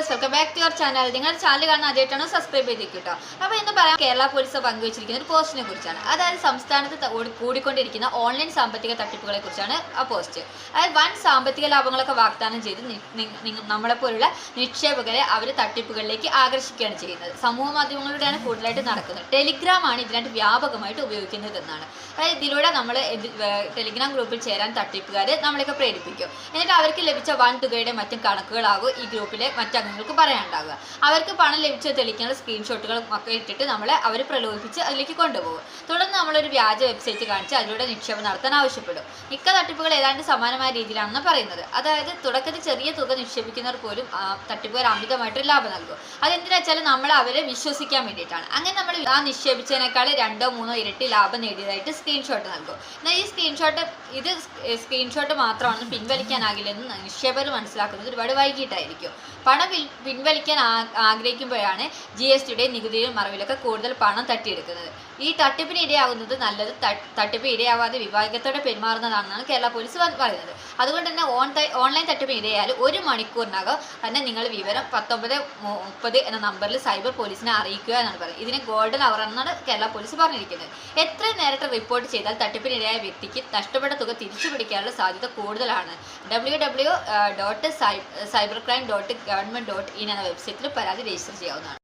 Viewers welcome back to your channel നിങ്ങളുടെ channel കാണാൻ ആദ്യമായിട്ടാണ് സബ്സ്ക്രൈബ് ചെയ്ത് കേട്ടോ അപ്പോൾ ഇന്ന് പറയാം കേരള പോലീസ് പങ്കുവച്ചിരിക്കുന്ന ഒരു പോസ്റ്റിനെ കുറിച്ചാണ്. അതായത് സംസ്ഥാനത്ത് കൂടിക്കൊണ്ടിരിക്കുന്ന ഓൺലൈൻ സാമ്പത്തിക തട്ടിപ്പുകളെ കുറിച്ചാണ് ആ പോസ്റ്റ് അതായത് വൻ സാമ്പത്തിക ലാഭങ്ങളൊക്കെ വാഗ്ദാനം ചെയ്ത് നമ്മളെ നമ്മളെപ്പോലുള്ള നിക്ഷേപകരെ അവർ തട്ടിപ്പുകളിലേക്ക് ആകർഷിക്കുകയാണ് ചെയ്യുന്നത്. സമൂഹ മാധ്യമങ്ങളിലൂടെയാണ് കൂടുതലായിട്ട് നടക്കുന്നത്. ടെലിഗ്രാം ആണ് ഇതിനായിട്ട് വ്യാപകമായിട്ട് ഉപയോഗിക്കുന്നത് എന്നാണ്. അതായത് ഇതിലൂടെ നമ്മൾ ടെലിഗ്രാം ഗ്രൂപ്പിൽ ചേരാൻ തട്ടിപ്പുകാർ നമ്മളെയൊക്കെ പ്രേരിപ്പിക്കും. എന്നിട്ട് അവർക്ക് ലഭിച്ച വൻ തുകയുടെ മറ്റും കണക്കുകളാകും ഈ ഗ്രൂപ്പിലെ മറ്റംഗങ്ങൾക്ക് പറയാനുണ്ടാവുക. അവർക്ക് പണം ലഭിച്ച തെളിയിക്കാനുള്ള സ്ക്രീൻഷോട്ടുകൾ ഒക്കെ ഇട്ടിട്ട് നമ്മളെ അവർ പ്രലോഭിപ്പിച്ച് അതിലേക്ക് കൊണ്ടുപോകും. തുടർന്ന് നമ്മളൊരു വ്യാജ വെബ്സൈറ്റ് കാണിച്ച് അതിലൂടെ നിക്ഷേപം നടത്താൻ ആവശ്യപ്പെടും. മിക്ക തട്ടിപ്പുകൾ ഏതാണ്ട് സമാനമായ രീതിയിലാണെന്ന് പറയുന്നത്. അതായത് തുടക്കത്തിൽ ചെറിയ തുക നിക്ഷേപിക്കുന്നവർ പോലും തട്ടിപ്പുകാർ അമിതമായിട്ട് ലാഭം നൽകും. അതെന്തിനാ വെച്ചാൽ നമ്മൾ അവരെ വിശ്വസിക്കാൻ വേണ്ടിയിട്ടാണ്. അങ്ങനെ നമ്മൾ ആ നിക്ഷേപിച്ചതിനേക്കാൾ രണ്ടോ മൂന്നോ ഇരട്ടി ലാഭം നേടിയതായിട്ട് സ്ക്രീൻഷോട്ട് നൽകും. എന്നാൽ ഈ സ്ക്രീൻഷോട്ട് ഇത് സ്ക്രീൻഷോട്ട് മാത്രമാണെന്ന് പിൻവലിക്കാനാകില്ലെന്ന് നിക്ഷേപകർ മനസ്സിലാക്കുന്നത് ഒരുപാട് വൈകിട്ടായിരിക്കും. പണം പിൻവലിക്കാൻ ആഗ്രഹിക്കുമ്പോഴാണ് ജി എസ് ടിയുടെ നികുതിയും മറവിലൊക്കെ കൂടുതൽ പണം തട്ടിയെടുക്കുന്നത്. ഈ തട്ടിപ്പിന് ഇരയാകുന്നത് നല്ലത് തട്ടിപ്പ് ഇരയാവാതെ വിഭാഗത്തോടെ പെരുമാറുന്നതാണെന്നാണ് കേരള പോലീസ് പറയുന്നത്. അതുകൊണ്ട് തന്നെ ഓൺ ഓൺലൈൻ തട്ടിപ്പിന് ഇരയായാൽ ഒരു മണിക്കൂറിനകം തന്നെ നിങ്ങൾ വിവരം പത്തൊമ്പത് മുപ്പത് എന്ന നമ്പറിൽ സൈബർ പോലീസിനെ അറിയിക്കുക എന്നാണ് പറയുന്നത്. ഇതിന് ഗോൾഡൻ അവർ എന്നാണ് കേരള പോലീസ് പറഞ്ഞിരിക്കുന്നത്. എത്ര നേരത്തെ റിപ്പോർട്ട് ചെയ്താൽ തട്ടിപ്പിനിരയായ വ്യക്തിക്ക് നഷ്ടപ്പെട്ട തുക തിരിച്ചു പിടിക്കാനുള്ള സാധ്യത കൂടുതലാണ്. W W dot cyber crime dot government dot in എന്ന വെബ്സൈറ്റിൽ പരാതി രജിസ്റ്റർ ചെയ്യാവുന്നതാണ്.